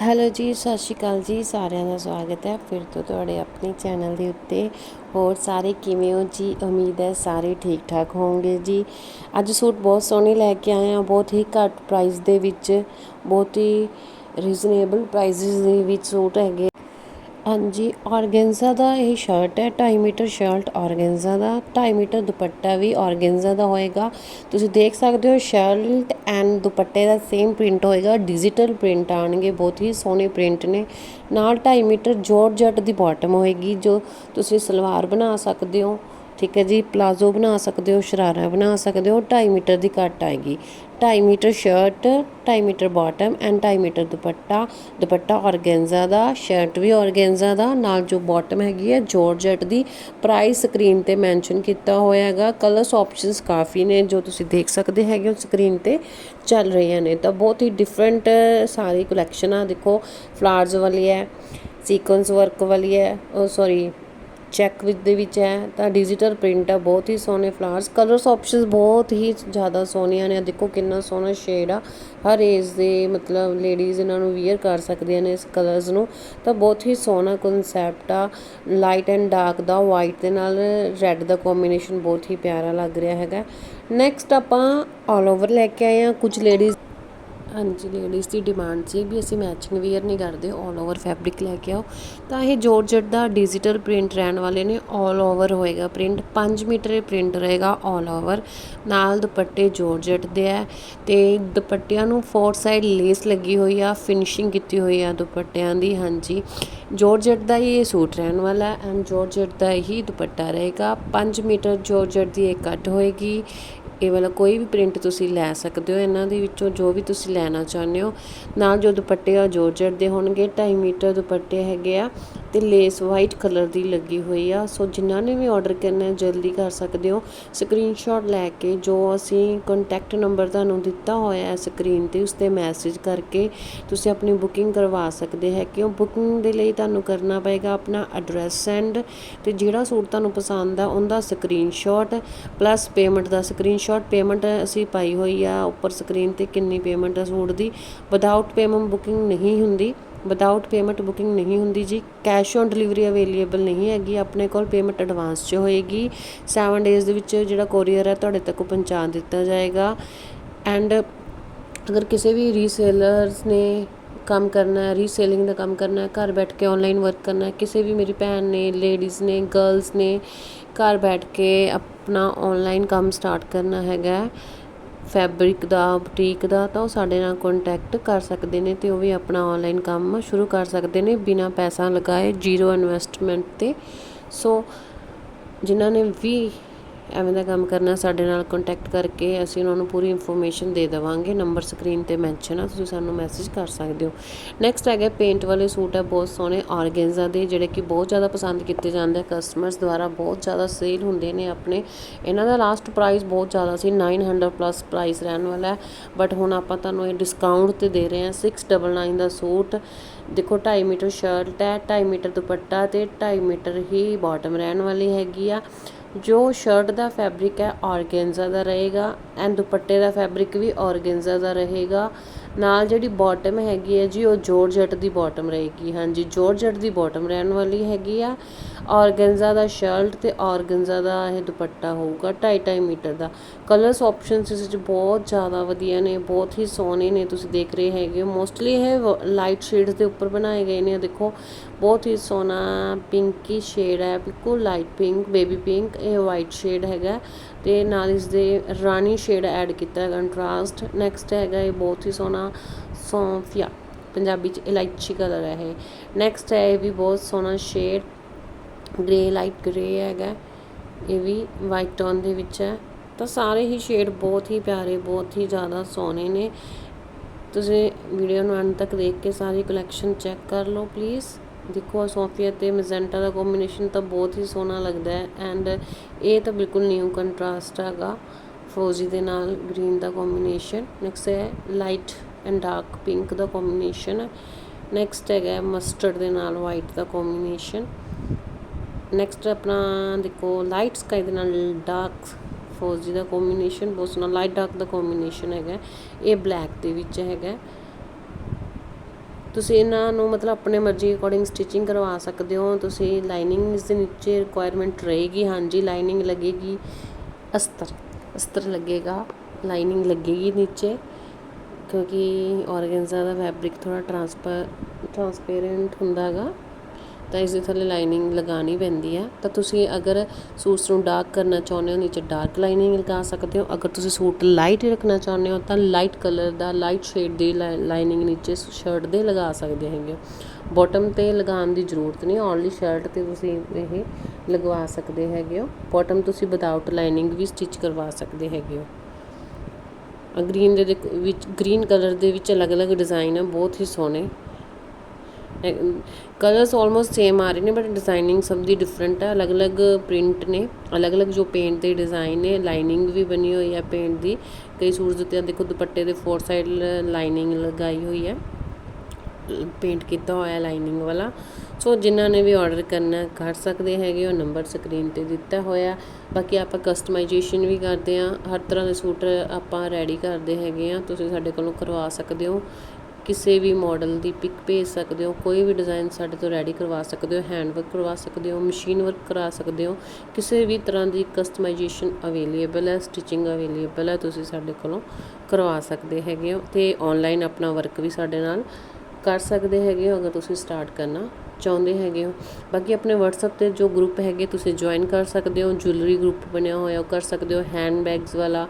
Hello ਜੀ, ਸਤਿ ਸ਼੍ਰੀ ਅਕਾਲ ਜੀ, ਸਾਰਿਆਂ ਦਾ ਸਵਾਗਤ ਹੈ। ਫਿਰ ਤੋਂ ਤੁਹਾਡੇ ਆਪਣੇ ਚੈਨਲ ਦੇ ਉੱਤੇ ਹੋਰ ਸਾਰੇ ਕਿਵੇਂ ਹੋ ਜੀ? ਉਮੀਦ ਹੈ ਸਾਰੇ ਠੀਕ ਠਾਕ ਹੋਵੋਗੇ ਜੀ। ਅੱਜ ਸੂਟ ਬਹੁਤ ਸੋਹਣੇ ਲੈ ਕੇ ਆਏ ਆ ਬਹੁਤ ਹੀ ਘੱਟ ਪ੍ਰਾਈਸ ਦੇ ਵਿੱਚ, ਬਹੁਤ ਹੀ ਰੀਜ਼ਨੇਬਲ ਪ੍ਰਾਈਸਿਸ ਦੇ ਵਿੱਚ ਸੂਟ ਹੈਗੇ ਹਾਂਜੀ, ਔਰਗੈਂਜਾ ਦਾ ਇਹ ਸ਼ਰਟ ਹੈ 2.5 ਮੀਟਰ ਸ਼ਰਟ ਆਰਗੈਂਜ਼ਾ ਦਾ 2.5 ਮੀਟਰ ਦੁਪੱਟਾ ਵੀ ਆਰਗੈਂਜ਼ਾ ਦਾ ਹੋਏਗਾ। ਤੁਸੀਂ ਦੇਖ ਸਕਦੇ ਹੋ ਸ਼ਰਟ ਐਂਡ ਦੁਪੱਟੇ ਦਾ ਸੇਮ ਪ੍ਰਿੰਟ ਹੋਏਗਾ ਡਿਜੀਟਲ ਪ੍ਰਿੰਟ ਆਣਗੇ, ਬਹੁਤ ਹੀ ਸੋਹਣੇ ਪ੍ਰਿੰਟ ਨੇ। ਨਾਲ 2.5 ਮੀਟਰ ਜੋਰਜਟ ਦੀ ਬਾਟਮ ਹੋਏਗੀ, ਜੋ ਤੁਸੀਂ ਸਲਵਾਰ ਬਣਾ ਸਕਦੇ ਹੋ। ਠੀਕ ਹੈ ਜੀ, ਪਲਾਜ਼ੋ ਬਣਾ ਸਕਦੇ ਹੋ, ਸ਼ਰਾਰਾ ਬਣਾ ਸਕਦੇ ਹੋ 2.5 ਮੀਟਰ ਦੀ ਕੱਟ ਆਏਗੀ। 2.5 metre shirt 2.5 metre bottom and 2.5 metre dupatta. Dupatta organza the shirt ਵੀ ਆਰਗੈਂਜ਼ਾ ਦਾ, ਨਾਲ ਜੋ ਬਾਟਮ ਹੈਗੀ ਹੈ ਜੋਰਜਟ ਦੀ ਪ੍ਰਾਈਸ ਸਕਰੀਨ ਤੇ ਮੈਂਸ਼ਨ ਕੀਤਾ ਹੋਇਆ ਹੈਗਾ। ਕਲਰਸ ਆਪਸ਼ਨਸ ਕਾਫੀ ਨੇ, ਜੋ ਤੁਸੀਂ ਦੇਖ ਸਕਦੇ ਹੈਗੇ ਹੋ ਸਕਰੀਨ ਤੇ ਚੱਲ ਰਹੀਆਂ ਨੇ। ਤਾਂ ਬਹੁਤ ਹੀ ਡਿਫਰੈਂਟ ਸਾਰੀ ਕਲੈਕਸ਼ਨ ਆ ਦੇਖੋ। ਫਲਾਰਸ ਵਾਲੀ ਹੈ ਸੀਕੁਐਂਸ ਵਰਕ ਵਾਲੀ ਹੈ, ਉਹ ਸੌਰੀ ਚੈੱਕ ਵਿੱਚ ਦੇ ਵਿੱਚ ਹੈ, ਤਾਂ ਡਿਜੀਟਲ ਪ੍ਰਿੰਟ ਆ, ਬਹੁਤ ਹੀ ਸੋਹਣੇ ਫਲਾਵਰਸ ਕਲਰਸ ਆਪਸ਼ਨਸ ਬਹੁਤ ਹੀ ਜ਼ਿਆਦਾ ਸੋਹਣੀਆਂ ਨੇ ਦੇਖੋ ਕਿੰਨਾ ਸੋਹਣਾ ਸ਼ੇਡ ਆ, ਹਰ ਏਜ ਦੇ ਮਤਲਬ ਲੇਡੀਜ਼ ਇਹਨਾਂ ਨੂੰ ਵੀਅਰ ਕਰ ਸਕਦੀਆਂ ਨੇ ਇਸ ਕਲਰਸ ਨੂੰ, ਤਾਂ ਬਹੁਤ ਹੀ ਸੋਹਣਾ ਕਨਸੈਪਟ ਆ ਲਾਈਟ ਐਂਡ ਡਾਰਕ ਦਾ ਵਾਈਟ ਦੇ ਨਾਲ ਰੈੱਡ ਦਾ ਕੰਬੀਨੇਸ਼ਨ ਬਹੁਤ ਹੀ ਪਿਆਰਾ ਲੱਗ ਰਿਹਾ ਹੈਗਾ। ਨੈਕਸਟ ਆਪਾਂ ਆਲ ਓਵਰ ਲੈ ਕੇ ਆਏ ਆ ਕੁਝ ਲੇਡੀਜ਼ ਹਾਂਜੀ ਲੇਡੀਜ਼ ਦੀ ਡਿਮਾਂਡ ਸੀ ਵੀ ਅਸੀਂ ਮੈਚਿੰਗ ਵੇਅਰ ਨਹੀਂ ਕਰਦੇ 올 ਓਵਰ ਫੈਬਰਿਕ ਲੈ ਕੇ ਆਓ ਤਾਂ ਇਹ ਜੋਰਜਟ ਦਾ ਡਿਜੀਟਲ ਪ੍ਰਿੰਟ ਰਹਿਣ ਵਾਲੇ ਨੇ 올 ਓਵਰ ਹੋਏਗਾ ਪ੍ਰਿੰਟ 5 ਮੀਟਰ ਇਹ ਪ੍ਰਿੰਟ ਰਹੇਗਾ 올 ਓਵਰ ਨਾਲ ਦੁਪੱਟੇ ਜੋਰਜਟ ਦੇ ਹੈ ਤੇ ਦੁਪੱਟਿਆਂ ਨੂੰ ਫੋਰ ਸਾਈਡ ਲੇਸ ਲੱਗੀ ਹੋਈ ਆ ਫਿਨਿਸ਼ਿੰਗ ਕੀਤੀ ਹੋਈ ਆ ਦੁਪੱਟਿਆਂ ਦੀ ਹਾਂਜੀ ਜੋਰਜਟ ਦਾ ਹੀ ਇਹ ਸੂਟ ਰਹਿਣ ਵਾਲਾ ਐਂਡ ਜੋਰਜਟ ਦਾ ਹੀ ਦੁਪੱਟਾ ਰਹੇਗਾ 5 ਮੀਟਰ ਜੋਰਜਟ ਦੀ ਇਹ ਕੱਟ ਹੋਏਗੀ ਇਹ ਵਾਲਾ ਕੋਈ ਵੀ ਪ੍ਰਿੰਟ ਤੁਸੀਂ ਲੈ ਸਕਦੇ ਹੋ, ਇਹਨਾਂ ਦੇ ਵਿੱਚੋਂ ਜੋ ਵੀ ਤੁਸੀਂ ਲੈਣਾ ਚਾਹੁੰਦੇ ਹੋ। ਨਾਲ ਜੋ ਦੁਪੱਟੇ ਆ ਜੋਰਜਟ ਦੇ ਹੋਣਗੇ 2.5 ਮੀਟਰ ਦੁਪੱਟੇ ਹੈਗੇ ਆ ਤੇ ਲੇਸ ਵਾਈਟ ਕਲਰ ਦੀ ਲੱਗੀ ਹੋਈ ਆ। ਸੋ ਜਿਨ੍ਹਾਂ ਨੇ ਵੀ ਆਰਡਰ ਕਰਨਾ ਹੈ, ਜਲਦੀ ਕਰ ਸਕਦੇ ਹੋ। ਸਕਰੀਨਸ਼ਾਟ ਲੈ ਕੇ ਜੋ ਅਸੀਂ ਕੰਟੈਕਟ ਨੰਬਰ ਤੁਹਾਨੂੰ ਦਿੱਤਾ ਹੋਇਆ ਹੈ ਸਕਰੀਨ ਤੇ, ਉਸ ਤੇ ਮੈਸੇਜ ਕਰਕੇ ਤੁਸੀਂ ਆਪਣੀ ਬੁਕਿੰਗ ਕਰਵਾ ਸਕਦੇ ਹੈ। ਕਿਉਂ ਬੁਕਿੰਗ ਦੇ ਲਈ ਤੁਹਾਨੂੰ ਕਰਨਾ ਪਏਗਾ ਆਪਣਾ ਐਡਰੈਸ ਸੈਂਡ ਤੇ ਜਿਹੜਾ ਸੂਟ ਤੁਹਾਨੂੰ ਪਸੰਦ ਆ, ਉਹਦਾ ਸਕਰੀਨਸ਼ਾਟ ਪਲੱਸ ਪੇਮੈਂਟ ਦਾ ਸਕਰੀਨਸ਼ਾਟ ਸ਼ੋਰਟ ਪੇਮੈਂਟ ਅਸੀਂ ਪਾਈ ਹੋਈ ਆ, ਉੱਪਰ ਸਕਰੀਨ ਤੇ ਕਿੰਨੀ ਪੇਮੈਂਟ ਆ ਸੂਟ ਦੀ। ਵਿਦਆਊਟ ਪੇਮੈਂਟ ਬੁਕਿੰਗ ਨਹੀਂ ਹੁੰਦੀ। ਵਿਦਆਊਟ ਪੇਮੈਂਟ ਬੁਕਿੰਗ ਨਹੀਂ ਹੁੰਦੀ ਜੀ। ਕੈਸ਼ ਔਨ ਡਿਲੀਵਰੀ ਅਵੇਲੇਬਲ ਨਹੀਂ ਹੈਗੀ। ਆਪਣੇ ਕੋਲ ਪੇਮੈਂਟ ਐਡਵਾਂਸ 'ਚ ਹੋਏਗੀ। 7 ਡੇਜ਼ ਦੇ ਵਿੱਚ ਜਿਹੜਾ ਕੋਰੀਅਰ ਹੈ, ਤੁਹਾਡੇ ਤੱਕ ਪਹੁੰਚਾ ਦਿੱਤਾ ਜਾਏਗਾ। ਐਂਡ ਅਗਰ ਕਿਸੇ ਵੀ ਰੀਸੇਲਰਸ ਨੇ ਕੰਮ ਕਰਨਾ ਹੈ ਰੀਸੇਲਿੰਗ ਦਾ ਕੰਮ ਕਰਨਾ ਹੈ, ਘਰ ਬੈਠ ਕੇ ਆਨਲਾਈਨ ਵਰਕ ਕਰਨਾ ਹੈ, ਕਿਸੇ ਵੀ ਮੇਰੀ ਭੈਣ ਨੇ ਲੇਡੀਜ਼ ਨੇ ਗਰਲਸ ਨੇ ਘਰ ਬੈਠ ਕੇ ਆਪਣਾ ਔਨਲਾਈਨ ਕੰਮ ਸਟਾਰਟ ਕਰਨਾ ਹੈਗਾ ਫੈਬਰਿਕ ਦਾ ਬੁਟੀਕ ਦਾ, ਤਾਂ ਉਹ ਸਾਡੇ ਨਾਲ ਕੋਂਟੈਕਟ ਕਰ ਸਕਦੇ ਨੇ ਅਤੇ ਉਹ ਵੀ ਆਪਣਾ ਔਨਲਾਈਨ ਕੰਮ ਸ਼ੁਰੂ ਕਰ ਸਕਦੇ ਨੇ ਬਿਨਾਂ ਪੈਸਾ ਲਗਾਏ ਜ਼ੀਰੋ ਇਨਵੈਸਟਮੈਂਟ ਤੇ। ਸੋ ਜਿਨ੍ਹਾਂ ਨੇ ਵੀ ਐਵੇਂ ਦਾ ਕੰਮ ਕਰਨਾ, ਸਾਡੇ ਨਾਲ ਕੰਟੈਕਟ ਕਰਕੇ ਅਸੀਂ ਉਹਨਾਂ ਨੂੰ ਪੂਰੀ ਇਨਫੋਰਮੇਸ਼ਨ ਦੇ ਦੇਵਾਂਗੇ। ਨੰਬਰ ਸਕਰੀਨ ਤੇ ਮੈਂਸ਼ਨ ਆ, ਤੁਸੀਂ ਸਾਨੂੰ ਮੈਸੇਜ ਕਰ ਸਕਦੇ ਹੋ। ਨੈਕਸਟ ਹੈਗਾ ਪੇਂਟ ਵਾਲੇ ਸੂਟ ਹੈ ਬਹੁਤ ਸੋਹਣੇ ਆਰਗੈਂਜ਼ਾ ਦੇ, ਜਿਹੜੇ ਕਿ ਬਹੁਤ ਜ਼ਿਆਦਾ ਪਸੰਦ ਕੀਤੇ ਜਾਂਦੇ ਕਸਟਮਰਸ ਦੁਆਰਾ ਬਹੁਤ ਜ਼ਿਆਦਾ ਸੇਲ ਹੁੰਦੇ ਨੇ ਆਪਣੇ। ਇਹਨਾਂ ਦਾ ਲਾਸਟ ਪ੍ਰਾਈਸ ਬਹੁਤ ਜ਼ਿਆਦਾ ਸੀ 900 ਪਲੱਸ ਪ੍ਰਾਈਸ ਰਹਿਣ ਵਾਲਾ ਬਟ ਹੁਣ ਆਪਾਂ ਤੁਹਾਨੂੰ ਇਹ ਡਿਸਕਾਊਂਟ ਤੇ ਦੇ ਰਹੇ ਹਾਂ 699 ਦਾ ਸੂਟ। ਦੇਖੋ 2.5 ਮੀਟਰ ਸ਼ਰਟ ਹੈ 2.5 ਮੀਟਰ ਦੁਪੱਟਾ ਤੇ 2.5 ਮੀਟਰ ਹੀ ਬਾਟਮ ਰਹਿਣ ਵਾਲੀ ਹੈਗੀ ਆ। ਜੋ ਸ਼ਰਟ ਦਾ ਫੈਬਰਿਕ ਹੈ ਆਰਗੈਂਜ਼ਾ ਦਾ ਰਹੇਗਾ ਐਂਡ ਦੁਪੱਟੇ ਦਾ ਫੈਬਰਿਕ ਵੀ ਆਰਗੈਂਜ਼ਾ ਦਾ ਰਹੇਗਾ ਨਾਲ ਜਿਹੜੀ ਬੋਟਮ ਹੈਗੀ ਹੈ ਜੀ, ਉਹ ਜੋਰਜਟ ਦੀ ਬੋਟਮ ਰਹੇਗੀ। ਹਾਂਜੀ ਜੋਰਜਟ ਦੀ ਬੋਟਮ ਰਹਿਣ ਵਾਲੀ ਹੈਗੀ ਆ। ਆਰਗੈਂਜ਼ਾ ਦਾ ਸ਼ਰਟ ਤੇ ਆਰਗੈਂਜ਼ਾ ਦਾ ਇਹ ਦੁਪੱਟਾ ਹੋਊਗਾ 2.5 ਮੀਟਰ ਦਾ। ਕਲਰਸ ਆਪਸ਼ਨਸ ਇਸ ਵਿੱਚ ਬਹੁਤ ਜ਼ਿਆਦਾ ਵਧੀਆ ਨੇ, ਬਹੁਤ ਹੀ ਸੋਹਣੇ ਨੇ, ਤੁਸੀਂ ਦੇਖ ਰਹੇ ਹੈਗੇ ਮੋਸਟਲੀ ਇਹ ਲਾਈਟ ਸ਼ੇਡਸ ਦੇ ਉੱਪਰ ਬਣਾਏ ਗਏ ਨੇ ਦੇਖੋ। ਬਹੁਤ ਹੀ ਸੋਹਣਾ ਪਿੰਕੀ ਸ਼ੇਡ ਹੈ, ਬਿਲਕੁਲ ਲਾਈਟ ਪਿੰਕ ਬੇਬੀ ਪਿੰਕ ਇਹ ਵਾਈਟ ਸ਼ੇਡ ਹੈਗਾ। ਤੇ ਨਾਲ ਇਸ ਦੇ ਰਾਣੀ ਸ਼ੇਡ ਐਡ ਕੀਤਾ ਹੈ ਕੰਟਰਾਸਟ ਨੈਕਸਟ ਹੈਗਾ ਇਹ ਬਹੁਤ ਹੀ ਸੋਹਣਾ ਸੌਂਫੀਆ। ਪੰਜਾਬੀ ਚ ਇਲਾਇਚੀ ਕਲਰ ਹੈ ਇਹ। ਨੈਕਸਟ ਹੈ ਇਹ ਵੀ ਬਹੁਤ ਸੋਹਣਾ ਸ਼ੇਡ ਗ੍ਰੇ ਲਾਈਟ ਗ੍ਰੇ ਹੈਗਾ। ਇਹ ਵੀ ਵਾਈਟ ਟੋਨ ਦੇ ਵਿੱਚ ਹੈ। ਤਾਂ ਸਾਰੇ ਹੀ ਸ਼ੇਡ ਬਹੁਤ ਹੀ ਪਿਆਰੇ, ਬਹੁਤ ਹੀ ਜ਼ਿਆਦਾ ਸੋਹਣੇ ਨੇ। ਤੁਸੀਂ ਵੀਡੀਓ ਨੂੰ ਅੰਤ ਤੱਕ ਦੇਖ ਕੇ ਸਾਰੀ ਕਲੈਕਸ਼ਨ ਚੈੱਕ ਕਰ ਲਓ ਪਲੀਜ਼ ਦੇਖੋ ਸੋਫੀਆ ਤੇ ਮੈਜੈਂਟਾ ਦਾ ਕੰਬੀਨੇਸ਼ਨ ਤਾਂ ਬਹੁਤ ਹੀ ਸੋਹਣਾ ਲੱਗਦਾ ਹੈ ਐਂਡ ਇਹ ਤਾਂ ਬਿਲਕੁਲ ਨਿਊ ਕੰਟਰਾਸਟ ਹੈਗਾ ਫਰੋਜ਼ੀ ਦੇ ਨਾਲ ਗ੍ਰੀਨ ਦਾ ਕੰਬੀਨੇਸ਼ਨ ਨੈਕਸਟ ਹੈ ਲਾਈਟ ਐਂਡ ਡਾਰਕ ਪਿੰਕ ਦਾ ਕੰਬੀਨੇਸ਼ਨ ਨੈਕਸਟ ਹੈਗਾ ਮਸਟਰਡ ਦੇ ਨਾਲ ਵਾਈਟ ਦਾ ਕੰਬੀਨੇਸ਼ਨ ਨੈਕਸਟ ਆਪਣਾ ਦੇਖੋ ਲਾਈਟ ਸਕਾਈ ਦੇ ਨਾਲ ਡਾਰਕ ਫਰੋਜ਼ੀ ਦਾ ਕੰਬੀਨੇਸ਼ਨ ਬਹੁਤ ਸੋਹਣਾ ਲਾਈਟ ਡਾਰਕ ਦਾ ਕੰਬੀਨੇਸ਼ਨ ਹੈਗਾ ਇਹ ਬਲੈਕ ਦੇ ਵਿੱਚ ਹੈਗਾ ਤੁਸੀਂ ਇਹਨਾਂ ਨੂੰ ਮਤਲਬ ਆਪਣੇ ਮਰਜ਼ੀ ਅਕੋਰਡਿੰਗ ਸਟਿਚਿੰਗ ਕਰਵਾ ਸਕਦੇ ਹੋ, ਤੁਸੀਂ ਲਾਈਨਿੰਗ ਇਸ ਦੇ ਨੀਚੇ ਰਿਕੁਆਇਰਮੈਂਟ ਰਹੇਗੀ, ਹਾਂਜੀ ਲਾਈਨਿੰਗ ਲੱਗੇਗੀ, ਅਸਤਰ ਅਸਤਰ ਲੱਗੇਗਾ ਲਾਈਨਿੰਗ ਲੱਗੇਗੀ ਨੀਚੇ, ਕਿਉਂਕਿ ਔਰਗੈਂਜ਼ਾ ਦਾ ਫੈਬਰਿਕ ਥੋੜਾ ਟਰਾਂਸਪਰ ਟਰਾਂਸਪੇਰੈਂਟ ਹੁੰਦਾ ਹੈਗਾ ਤਾਂ ਇਸ ਦੇ ਥੱਲੇ ਲਾਈਨਿੰਗ ਲਗਾਉਣੀ ਪੈਂਦੀ ਹੈ। ਤਾਂ ਤੁਸੀਂ ਅਗਰ ਸੂਟਸ ਨੂੰ ਡਾਰਕ ਕਰਨਾ ਚਾਹੁੰਦੇ ਹੋ, ਨੀਚੇ ਡਾਰਕ ਲਾਈਨਿੰਗ ਲਗਾ ਸਕਦੇ ਹੋ। ਅਗਰ ਤੁਸੀਂ ਸੂਟ ਲਾਈਟ ਰੱਖਣਾ ਚਾਹੁੰਦੇ ਹੋ, ਤਾਂ ਲਾਈਟ ਕਲਰ ਦਾ ਲਾਈਟ ਸ਼ੇਡ ਦੀ ਲਾਈਨਿੰਗ ਨੀਚੇ ਸ਼ਰਟ ਦੇ ਲਗਾ ਸਕਦੇ ਹੈਗੇ ਹੋ। ਬਾਟਮ ਤੇ ਲਗਾਉਣ ਦੀ ਜ਼ਰੂਰਤ ਨਹੀਂ ਓਨਲੀ ਸ਼ਰਟ ਤੇ ਤੁਸੀਂ ਇਹ ਲਗਵਾ ਸਕਦੇ ਹੈਗੇ ਹੋ। ਬਾਟਮ ਤੁਸੀਂ ਵਿਦਆਊਟ ਲਾਈਨਿੰਗ ਵੀ ਸਟਿਚ ਕਰਵਾ ਸਕਦੇ ਹੈਗੇ ਹੋ। ਗ੍ਰੀਨ ਦੇ ਵਿੱਚ ਗ੍ਰੀਨ ਕਲਰ ਦੇ ਵਿੱਚ ਅਲੱਗ-ਅਲੱਗ ਡਿਜ਼ਾਈਨ ਆ, ਬਹੁਤ ਹੀ ਸੋਹਣੇ। ਕਲਰਸ ਆਲਮੋਸਟ ਸੇਮ ਆ ਰਹੇ ਨੇ ਬਟ ਡਿਜ਼ਾਈਨਿੰਗ ਸਭ ਦੀ ਡਿਫਰੈਂਟ ਹੈ ਅਲੱਗ-ਅਲੱਗ ਪ੍ਰਿੰਟ ਨੇ, ਅਲੱਗ-ਅਲੱਗ ਜੋ ਪੇਂਟ ਦੇ ਡਿਜ਼ਾਈਨ ਨੇ ਲਾਈਨਿੰਗ ਵੀ ਬਣੀ ਹੋਈ ਹੈ ਪੇਂਟ ਦੀ। ਕਈ ਸੂਟ ਦੇ ਉੱਤੇ ਦੇਖੋ ਦੁਪੱਟੇ ਦੇ ਫੋਰ ਸਾਈਡ ਲਾਈਨਿੰਗ ਲਗਾਈ ਹੋਈ ਹੈ। ਪੇਂਟ ਕੀਤਾ ਹੋਇਆ ਲਾਈਨਿੰਗ ਵਾਲਾ। ਸੋ ਜਿਨ੍ਹਾਂ ਨੇ ਵੀ ਆਰਡਰ ਕਰਨਾ, ਕਰ ਸਕਦੇ ਹੈਗੇ ਉਹ ਨੰਬਰ ਸਕਰੀਨ ਤੇ ਦਿੱਤਾ ਹੋਇਆ। ਬਾਕੀ ਆਪਾਂ ਕਸਟਮਾਈਜੇਸ਼ਨ ਵੀ ਕਰਦੇ ਆ ਹਰ ਤਰ੍ਹਾਂ ਦੇ ਸੂਟ ਆਪਾਂ ਰੈਡੀ ਕਰਦੇ ਹੈਗੇ ਆ ਤੁਸੀਂ ਸਾਡੇ ਕੋਲੋਂ ਕਰਵਾ ਸਕਦੇ ਹੋ। ਕਿਸੇ ਵੀ ਮਾਡਲ ਦੀ ਪਿਕ ਭੇਜ ਸਕਦੇ ਹੋ, ਕੋਈ ਵੀ ਡਿਜ਼ਾਈਨ ਸਾਡੇ ਤੋਂ ਰੈਡੀ ਕਰਵਾ ਸਕਦੇ ਹੋ ਹੈਂਡ ਵਰਕ ਕਰਵਾ ਸਕਦੇ ਹੋ ਮਸ਼ੀਨ ਵਰਕ ਕਰਾ ਸਕਦੇ ਹੋ, ਕਿਸੇ ਵੀ ਤਰ੍ਹਾਂ ਦੀ ਕਸਟਮਾਈਜੇਸ਼ਨ ਅਵੇਲੇਬਲ ਹੈ ਸਟਿਚਿੰਗ ਅਵੇਲੇਬਲ ਹੈ, ਤੁਸੀਂ ਸਾਡੇ ਕੋਲੋਂ ਕਰਵਾ ਸਕਦੇ ਹੈਗੇ ਹੋ ਤੇ ਆਨਲਾਈਨ ਆਪਣਾ ਵਰਕ ਵੀ ਸਾਡੇ ਨਾਲ ਕਰ ਸਕਦੇ ਹੈਗੇ ਹੋ, ਅਗਰ ਤੁਸੀਂ ਸਟਾਰਟ ਕਰਨਾ ਚਾਹੁੰਦੇ ਹੈਗੇ ਹੋ। ਬਾਕੀ ਆਪਣੇ WhatsApp ਤੇ ਜੋ ਗਰੁੱਪ ਹੈਗੇ, ਤੁਸੀਂ ਜੁਆਇਨ ਕਰ ਸਕਦੇ ਹੋ ਜੁਐਲਰੀ ਗਰੁੱਪ ਬਣਿਆ ਹੋਇਆ ਉਹ ਕਰ ਸਕਦੇ ਹੋ ਹੈਂਡ ਬੈਗਸ ਵਾਲਾ